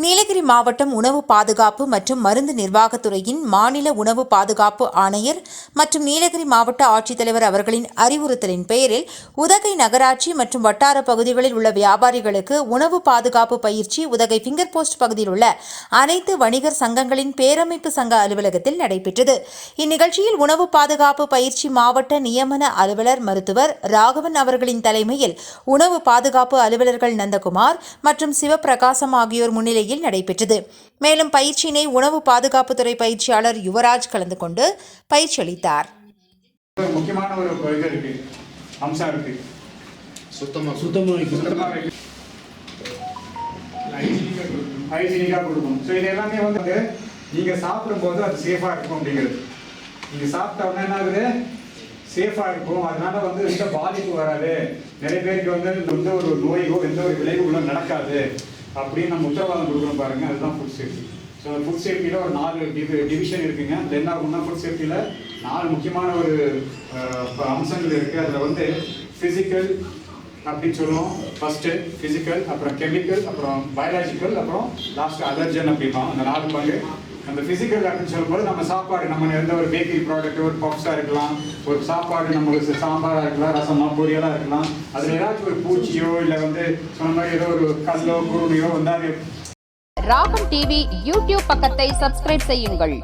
நீலகிரி மாவட்டம் உணவு பாதுகாப்பு மற்றும் மருந்து நிர்வாகத்துறையின் மாநில உணவு பாதுகாப்பு ஆணையர் மற்றும் நீலகிரி மாவட்ட ஆட்சித்தலைவர் அவர்களின் அறிவுறுத்தலின் பெயரில் உதகை நகராட்சி மற்றும் வட்டார பகுதிகளில் உள்ள வியாபாரிகளுக்கு உணவு பாதுகாப்பு பயிற்சி உதகை ஃபிங்கர் போஸ்ட் பகுதியில் உள்ள அனைத்து வணிகர் சங்கங்களின் பேரமைப்பு சங்க அலுவலகத்தில் நடைபெற்றது. இந்நிகழ்ச்சியில் உணவு பாதுகாப்பு பயிற்சி மாவட்ட நியமன அலுவலர் மருத்துவர் ராகவன் அவர்களின் தலைமையில் உணவு பாதுகாப்பு அலுவலர்கள் நந்தகுமார் மற்றும் சிவபிரகாசம் ஆகியோர் முன்னிலையில் நடைபெற்றது. மேலும் பயிற்சியினை உணவு பாதுகாப்புத்துறை பயிற்சியாளர் யுவராஜ் கலந்து கொண்டு பயிற்சி அளித்தார் முக்கியமான ஒரு இது இருக்கு. அம்சம் இருக்கு. சுத்தமாக சுத்தமாக வைக்கணும். சுத்தமா வைக்க- ஹைஜீனிக்கா கொடுக்கணும். ஸோ இது எல்லாமே வந்து நீங்க சாப்பிடும்போது அது சேஃபா இருக்கும் அப்படிங்கிறது. நீங்க சாப்பிட்ட உடனே என்ன ஆகுது? சேஃபா இருக்கும். அதனால வந்து எந்த பாதிப்பு வராது. நிறைய பேருக்கு வந்து எந்த ஒரு நோயோ எந்த ஒரு விளைவுகளும் நடக்காது. அப்படின்னு நம்ம உத்தரவாதம் கொடுக்குறோம் பாருங்க அதுதான் ஃபுட் சேஃப்டி ஸோ ஃபுட் சேஃப்டியில் ஒரு நாலு டிவி டிவிஷன் இருக்குங்க. அது என்ன ஆகும்னா ஃபுட் சேஃப்டியில் நாலு முக்கியமான ஒரு ப- அம்சங்கள் இருக்குது அதில் வந்து ஃபிசிக்கல் அப்படின்னு சொல்லுவோம். ஃபஸ்ட்டு ஃபிசிக்கல் அப்புறம் கெமிக்கல் அப்புறம் பயாலஜிக்கல் அப்புறம் லாஸ்ட் அலர்ஜன் அப்படிம்போம் அந்த நாலு பங்கு. அந்த ஃபிசிக்கல் அப்படின்னு சொல்லும்போது நம்ம சாப்பாடு நம்ம எந்த ஒரு பேக்கரி ப்ராடக்ட் ஒரு பப்ஸாக இருக்கலாம் ஒரு சாப்பாடு நம்மளுக்கு சாம்பாராக இருக்கலாம் ரசமா பொரியலாக இருக்கலாம். அதில் ஏதாச்சும் ஒரு பூச்சியோ இல்லை வந்து சொன்ன மாதிரி ஏதோ ஒரு கல்லோ குருணையோ வந்து அது ராகம் டிவி யூடியூப் பக்கத்தை சப்ஸ்கிரைப் செய்யுங்கள்.